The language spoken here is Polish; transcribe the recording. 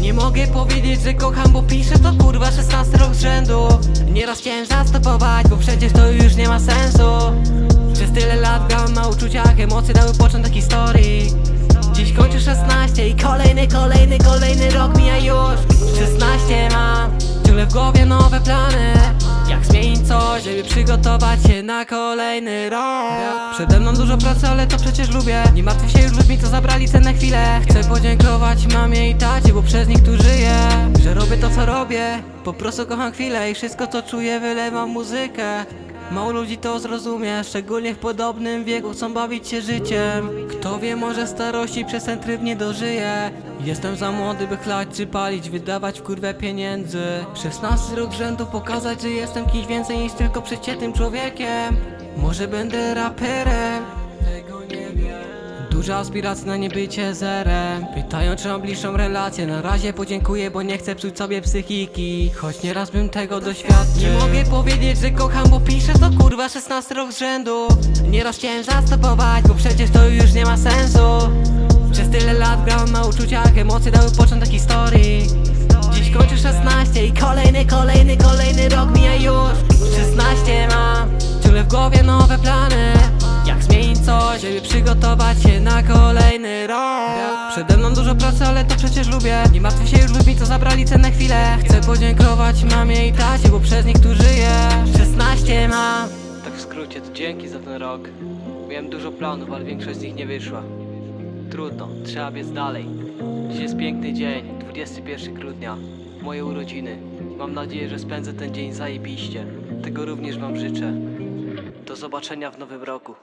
Nie mogę powiedzieć, że kocham, bo piszę to kurwa 16 rok z rzędu. Nieraz chciałem zastopować, bo przecież to już nie ma sensu. Przez tyle lat grałem na uczuciach, emocje dały początek historii. Dziś kończę 16 i kolejny, kolejny, kolejny rok mija już. 16 mam, ciągle w głowie nowe plany. Jak zmienić coś, żeby przygotować się na kolejny rok. Przede mną dużo pracy, ale to przecież lubię. Nie martwię się już ludźmi, co zabrali cenne chwile Chcę podziękować mamie i tacie, bo przez nich tu żyję. Że robię to co robię, po prostu kocham chwilę I wszystko co czuję wylewam muzykę Mało ludzi to zrozumie, szczególnie w podobnym wieku chcą bawić się życiem. Kto wie, może starości przez ten tryb nie dożyje. Jestem za młody, by chlać czy palić, wydawać w kurwę pieniędzy. 16 rok rzędu pokazać, że jestem kimś więcej niż tylko przeciętnym człowiekiem. Może będę raperem, tego nie wiem Duża aspiracja na niebycie zerem. Pytają czy mam bliższą relację Na razie podziękuję, bo nie chcę psuć sobie psychiki. Choć nieraz bym tego doświadczył. Nie mogę powiedzieć, że kocham, bo piszę to kurwa 16 rok z rzędu. Nieraz chciałem zastopować, bo przecież to już nie ma sensu. Przez tyle lat grałem na uczuciach, emocje dały początek historii. Dziś kończę 16 i kolejny, kolejny, kolejny rok mija już. 16 mam, ciągle w głowie nowe plany żeby przygotować się na kolejny rok Przede mną dużo pracy, ale to przecież lubię Nie martwię się już ludźmi, co zabrali cenne chwile Chcę podziękować mamie i tacie, bo przez nich tu żyję 16 mam Tak w skrócie, to dzięki za ten rok Miałem dużo planów, ale większość z nich nie wyszła Trudno, trzeba biec dalej. Dziś jest piękny dzień, 21 grudnia, moje urodziny. Mam nadzieję, że spędzę ten dzień zajebiście. Tego również Wam życzę. Do zobaczenia w nowym roku.